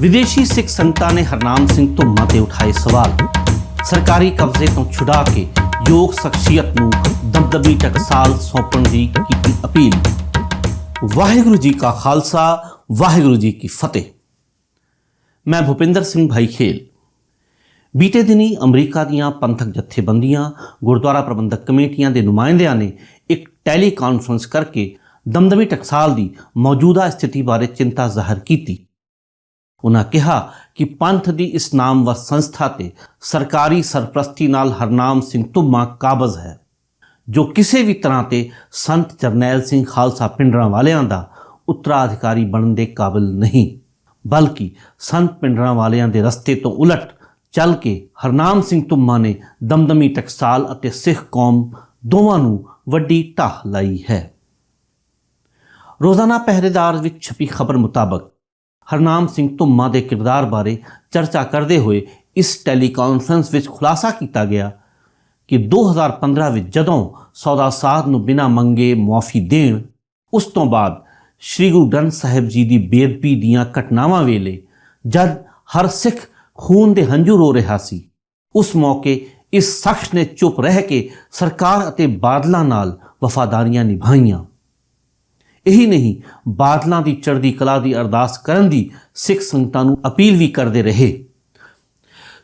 ਵਿਦੇਸ਼ੀ ਸਿੱਖ ਸੰਗਤਾਂ ਨੇ ਹਰਨਾਮ ਸਿੰਘ ਧੁੰਮਾ ਤੇ ਉਠਾਏ ਸਵਾਲ। ਸਰਕਾਰੀ ਕਬਜ਼ੇ ਤੋਂ ਛੁਡਾ ਕੇ ਯੋਗ ਸ਼ਖਸੀਅਤ ਨੂੰ ਦਬਦਬੀ ਟਕਸਾਲ ਸੌਂਪਣ ਦੀ ਕੀਤੀ ਅਪੀਲ। ਵਾਹਿਗੁਰੂ ਜੀ ਕਾ ਖਾਲਸਾ, ਵਾਹਿਗੁਰੂ ਜੀ ਕੀ ਫਤਿਹ। ਮੈਂ ਭੁਪਿੰਦਰ ਸਿੰਘ ਭਾਈ ਖੇਲ ਬੀਤੇ ਦਿਨੀ ਅਮਰੀਕਾ ਦੀਆਂ ਪੰਥਕ ਜਥੇਬੰਦੀਆਂ, ਗੁਰਦੁਆਰਾ ਪ੍ਰਬੰਧਕ ਕਮੇਟੀਆਂ ਦੇ ਨੁਮਾਇੰਦਿਆਂ ਨੇ ਇੱਕ ਟੈਲੀ ਕਾਨਫਰੰਸ ਕਰਕੇ ਦਮਦਮੀ ਟਕਸਾਲ ਦੀ ਮੌਜੂਦਾ ਸਥਿਤੀ ਬਾਰੇ ਚਿੰਤਾ ਜ਼ਾਹਰ ਕੀਤੀ। ਉਹਨਾਂ ਕਿਹਾ ਕਿ ਪੰਥ ਦੀ ਇਸ ਨਾਮਵਰ ਸੰਸਥਾ ਤੇ ਸਰਕਾਰੀ ਸਰਪ੍ਰਸਤੀ ਨਾਲ ਹਰਨਾਮ ਸਿੰਘ ਧੁੰਮਾ ਕਾਬਜ਼ ਹੈ, ਜੋ ਕਿਸੇ ਵੀ ਤਰ੍ਹਾਂ ਤੇ ਸੰਤ ਜਰਨੈਲ ਸਿੰਘ ਖਾਲਸਾ ਪਿੰਡਰਾਂ ਵਾਲਿਆਂ ਦਾ ਉੱਤਰਾਧਿਕਾਰੀ ਬਣਨ ਦੇ ਕਾਬਿਲ ਨਹੀਂ, ਬਲਕਿ ਸੰਤ ਪਿੰਡਰਾਂ ਵਾਲਿਆਂ ਦੇ ਰਸਤੇ ਤੋਂ ਉਲਟ ਚੱਲ ਕੇ ਹਰਨਾਮ ਸਿੰਘ ਧੁੰਮਾ ਨੇ ਦਮਦਮੀ ਟਕਸਾਲ ਅਤੇ ਸਿੱਖ ਕੌਮ ਦੋਵਾਂ ਨੂੰ ਵੱਡੀ ਢਾਹ ਲਾਈ ਹੈ। ਰੋਜ਼ਾਨਾ ਪਹਿਰੇਦਾਰ ਵਿੱਚ ਛਪੀ ਖਬਰ ਮੁਤਾਬਕ ਹਰਨਾਮ ਸਿੰਘ ਧੁੰਮਾ ਦੇ ਕਿਰਦਾਰ ਬਾਰੇ ਚਰਚਾ ਕਰਦੇ ਹੋਏ ਇਸ ਟੈਲੀਕਾਨਫਰੰਸ ਵਿੱਚ ਖੁਲਾਸਾ ਕੀਤਾ ਗਿਆ ਕਿ 2015 ਵਿੱਚ ਜਦੋਂ ਸੌਦਾ ਸਾਧ ਨੂੰ ਬਿਨਾਂ ਮੰਗੇ ਮੁਆਫੀ ਦੇਣ, ਉਸ ਤੋਂ ਬਾਅਦ ਸ੍ਰੀ ਗੁਰੂ ਗ੍ਰੰਥ ਸਾਹਿਬ ਜੀ ਦੀ ਬੇਅਦਬੀ ਦੀਆਂ ਘਟਨਾਵਾਂ ਵੇਲੇ ਜਦ ਹਰ ਸਿੱਖ ਖੂਨ ਦੇ ਹੰਝੂ ਰੋ ਰਿਹਾ ਸੀ, ਉਸ ਮੌਕੇ ਇਸ ਸ਼ਖਸ ਨੇ ਚੁੱਪ ਰਹਿ ਕੇ ਸਰਕਾਰ ਅਤੇ ਬਾਦਲਾਂ ਨਾਲ ਵਫਾਦਾਰੀਆਂ ਨਿਭਾਈਆਂ। ਇਹੀ ਨਹੀਂ, ਬਾਦਲਾਂ ਦੀ ਚੜ੍ਹਦੀ ਕਲਾ ਦੀ ਅਰਦਾਸ ਕਰਨ ਦੀ ਸਿੱਖ ਸੰਗਤਾਂ ਨੂੰ ਅਪੀਲ ਵੀ ਕਰਦੇ ਰਹੇ।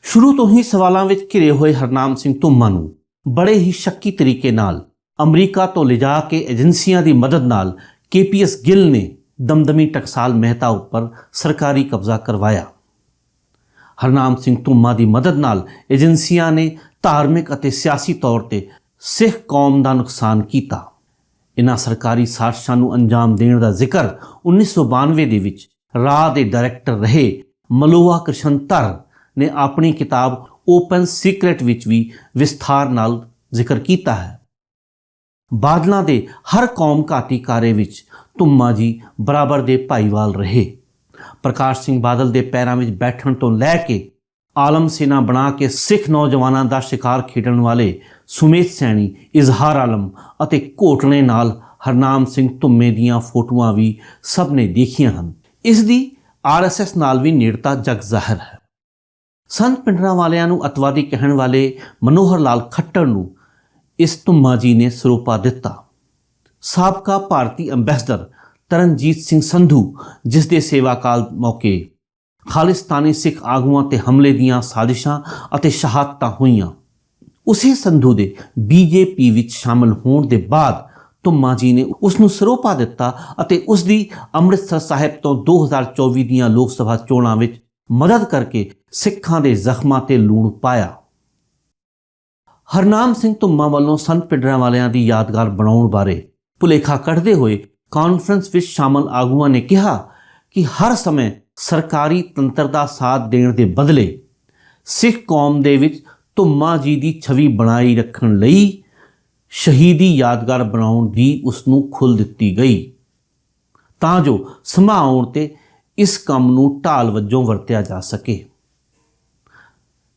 ਸ਼ੁਰੂ ਤੋਂ ਹੀ ਸਵਾਲਾਂ ਵਿੱਚ ਘਿਰੇ ਹੋਏ ਹਰਨਾਮ ਸਿੰਘ ਧੁੰਮਾ ਨੂੰ ਬੜੇ ਹੀ ਸ਼ੱਕੀ ਤਰੀਕੇ ਨਾਲ ਅਮਰੀਕਾ ਤੋਂ ਲਿਜਾ ਕੇ ਏਜੰਸੀਆਂ ਦੀ ਮਦਦ ਨਾਲ ਕੇਪੀਐਸ ਗਿੱਲ ਨੇ ਦਮਦਮੀ ਟਕਸਾਲ ਮਹਿਤਾ ਉੱਪਰ ਸਰਕਾਰੀ ਕਬਜ਼ਾ ਕਰਵਾਇਆ। ਹਰਨਾਮ ਸਿੰਘ ਧੁੰਮਾ ਦੀ ਮਦਦ ਨਾਲ ਏਜੰਸੀਆਂ ਨੇ ਧਾਰਮਿਕ ਅਤੇ ਸਿਆਸੀ ਤੌਰ ਤੇ ਸਿੱਖ ਕੌਮ ਦਾ ਨੁਕਸਾਨ ਕੀਤਾ। ਇਹਨਾਂ ਸਰਕਾਰੀ ਸਾਜ਼ਿਸ਼ਾਂ ਨੂੰ ਅੰਜਾਮ ਦੇਣ ਦਾ ਜ਼ਿਕਰ 1992 ਦੇ ਵਿੱਚ ਰਾਹ ਦੇ ਡਾਇਰੈਕਟਰ ਰਹੇ ਮਲੋਆ ਕ੍ਰਿਸ਼ਨ ਧਰ ਨੇ ਆਪਣੀ ਕਿਤਾਬ ਓਪਨ ਸੀਕ੍ਰੇਟ ਵਿੱਚ ਵੀ ਵਿਸਥਾਰ ਨਾਲ ਜ਼ਿਕਰ ਕੀਤਾ ਹੈ। ਬਾਦਲਾਂ ਦੇ ਹਰ ਕੌਮ ਘਾਤੀ ਕਾਰੇ ਵਿੱਚ ਧੁੰਮਾ ਜੀ ਬਰਾਬਰ ਦੇ ਭਾਈਵਾਲ ਰਹੇ। ਪ੍ਰਕਾਸ਼ ਸਿੰਘ ਬਾਦਲ ਦੇ ਪੈਰਾਂ ਵਿੱਚ ਬੈਠਣ ਤੋਂ ਲੈ ਕੇ ਆਲਮ ਸੈਨਾ ਬਣਾ ਕੇ ਸਿੱਖ ਨੌਜਵਾਨਾਂ ਦਾ ਸ਼ਿਕਾਰ ਖੇਡਣ ਵਾਲੇ ਸੁਮੇਤ ਸੈਣੀ, ਇਜ਼ਹਾਰ ਆਲਮ ਅਤੇ ਘੋਟਣੇ ਨਾਲ ਹਰਨਾਮ ਸਿੰਘ ਧੁੰਮੇ ਦੀਆਂ ਫੋਟੋਆਂ ਵੀ ਸਭ ਨੇ ਦੇਖੀਆਂ ਹਨ। ਇਸ ਦੀ ਆਰਐਸਐਸ ਨਾਲ ਵੀ ਨੇੜਤਾ ਜਗ ਜ਼ਾਹਰ ਹੈ। ਸੰਤ ਪਿੰਡਰਾਂ ਵਾਲਿਆਂ ਨੂੰ ਅਤਵਾਦੀ ਕਹਿਣ ਵਾਲੇ ਮਨੋਹਰ ਲਾਲ ਖੱਟਰ ਨੂੰ ਇਸ ਧੁੰਮਾ ਜੀ ਨੇ ਸਰੋਪਾ ਦਿੱਤਾ। ਸਾਬਕਾ ਭਾਰਤੀ ਅੰਬੈਸਡਰ ਤਰਨਜੀਤ ਸਿੰਘ ਸੰਧੂ, ਜਿਸ ਦੇ ਸੇਵਾ ਕਾਲ ਮੌਕੇ ਖਾਲਿਸਤਾਨੀ ਸਿੱਖ ਆਗੂਆਂ ਤੇ ਹਮਲੇ ਦੀਆਂ ਸਾਜ਼ਿਸ਼ਾਂ ਅਤੇ ਸ਼ਹਾਦਤਾਂ ਹੋਈਆਂ। ਉਸੇ ਸੰਧੂ ਦੇ ਬੀਜੇਪੀ ਵਿੱਚ ਸ਼ਾਮਲ ਹੋਣ ਦੇ ਬਾਅਦ ਧੁੰਮਾ ਜੀ ਨੇ ਉਸ ਨੂੰ ਸਰੋਪਾ ਦਿੱਤਾ ਅਤੇ ਉਸ ਦੀ ਅੰਮ੍ਰਿਤਸਰ ਸਾਹਿਬ ਤੋਂ 2024 ਦੀਆਂ ਲੋਕ ਸਭਾ ਚੋਣਾਂ ਵਿੱਚ ਮਦਦ ਕਰਕੇ ਸਿੱਖਾਂ ਦੇ ਜ਼ਖਮਾਂ ਤੇ ਲੂਣ ਪਾਇਆ। ਹਰਨਾਮ ਸਿੰਘ ਧੁੰਮਾ ਵੱਲੋਂ ਸੰਤ ਪਿੰਡਰਾਂ ਵਾਲਿਆਂ ਦੀ ਯਾਦਗਾਰ ਬਣਾਉਣ ਬਾਰੇ ਭੁਲੇਖਾ ਕੱਢਦੇ ਹੋਏ ਕਾਨਫਰੰਸ ਵਿੱਚ ਸ਼ਾਮਲ ਆਗੂਆਂ ਨੇ ਕਿਹਾ ਕਿ ਹਰ ਸਮੇਂ ਸਰਕਾਰੀ ਤੰਤਰ ਦਾ ਸਾਥ ਦੇਣ ਦੇ ਬਦਲੇ ਸਿੱਖ ਕੌਮ ਦੇ ਵਿੱਚ ਧੁੰਮਾ ਜੀ ਦੀ ਛਵੀ ਬਣਾਈ ਰੱਖਣ ਲਈ ਸ਼ਹੀਦੀ ਯਾਦਗਾਰ ਬਣਾਉਣ ਦੀ ਉਸ ਨੂੰ ਖੁੱਲ ਦਿੱਤੀ ਗਈ। ਤਾਂ ਜੋ ਸਮਾਉਣ ਤੇ ਇਸ ਕੰਮ ਨੂੰ ਢਾਲ ਵਜੋਂ ਵਰਤਿਆ ਜਾ ਸਕੇ।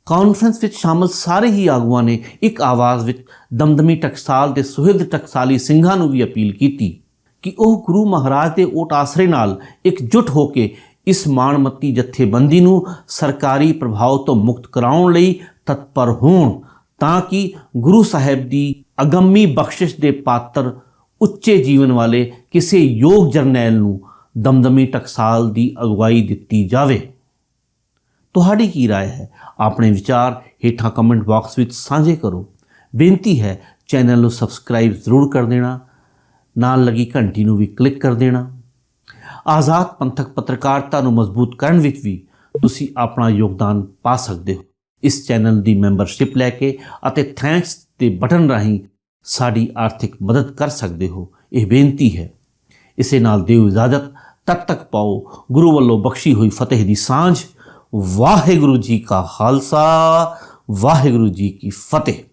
ਕਾਨਫਰੰਸ ਵਿੱਚ ਸ਼ਾਮਲ ਸਾਰੇ ਹੀ ਆਗੂਆਂ ਨੇ ਇੱਕ ਆਵਾਜ਼ ਵਿੱਚ ਦਮਦਮੀ ਟਕਸਾਲ ਦੇ ਸੁਹਿਰਦ ਟਕਸਾਲੀ ਸਿੰਘਾਂ ਨੂੰ ਵੀ ਅਪੀਲ ਕੀਤੀ ਕਿ ਉਹ ਗੁਰੂ ਮਹਾਰਾਜ ਦੇ ਓਟ ਆਸਰੇ ਨਾਲ ਇਕਜੁੱਟ ਹੋ ਕੇ ਇਸ ਮਾਣਮੱਤੀ ਜਥੇਬੰਦੀ ਨੂੰ ਸਰਕਾਰੀ ਪ੍ਰਭਾਵ ਤੋਂ ਮੁਕਤ ਕਰਾਉਣ ਲਈ ਤਤਪਰ ਹੋਣ ਤਾਂ ਕਿ ਗੁਰੂ ਸਾਹਿਬ ਦੀ ਅਗੰਮੀ ਬਖਸ਼ਿਸ਼ ਦੇ ਪਾਤਰ ਉੱਚੇ ਜੀਵਨ ਵਾਲੇ ਕਿਸੇ ਯੋਗ ਜਰਨੈਲ ਨੂੰ ਦਮਦਮੀ ਟਕਸਾਲ ਦੀ ਅਗਵਾਈ ਦਿੱਤੀ ਜਾਵੇ ਤੁਹਾਡੀ ਕੀ رائے ਹੈ ਆਪਣੇ ਵਿਚਾਰ ਹੇਠਾਂ ਕਮੈਂਟ ਬਾਕਸ ਵਿੱਚ ਸਾਂਝੇ ਕਰੋ ਬੇਨਤੀ ਹੈ ਚੈਨਲ ਨੂੰ ਸਬਸਕ੍ਰਾਈਬ ਜ਼ਰੂਰ ਕਰ ਦੇਣਾ ਨਾਲ ਲੱਗੀ ਘੰਟੀ ਨੂੰ ਵੀ ਕਲਿੱਕ ਕਰ ਦੇਣਾ ਆਜ਼ਾਦ ਪੰਥਕ ਪੱਤਰਕਾਰਤਾ ਨੂੰ ਮਜ਼ਬੂਤ ਕਰਨ ਵਿੱਚ ਵੀ ਤੁਸੀਂ ਆਪਣਾ ਯੋਗਦਾਨ ਪਾ ਸਕਦੇ ਹੋ। ਇਸ ਚੈਨਲ ਦੀ ਮੈਂਬਰਸ਼ਿਪ ਲੈ ਕੇ ਅਤੇ ਥੈਂਕਸ ਦੇ ਬਟਨ ਰਾਹੀਂ ਸਾਡੀ ਆਰਥਿਕ ਮਦਦ ਕਰ ਸਕਦੇ ਹੋ, ਇਹ ਬੇਨਤੀ ਹੈ। ਇਸੇ ਨਾਲ ਦਿਓ ਇਜਾਜ਼ਤ। ਤਦ ਤੱਕ ਪਾਓ, ਗੁਰੂ ਵੱਲੋਂ ਬਖਸ਼ੀ ਹੋਈ ਫਤਿਹ ਦੀ ਸਾਂਝ। ਵਾਹਿਗੁਰੂ ਜੀ ਕਾ ਖਾਲਸਾ, ਵਾਹਿਗੁਰੂ ਜੀ ਕੀ ਫਤਿਹ।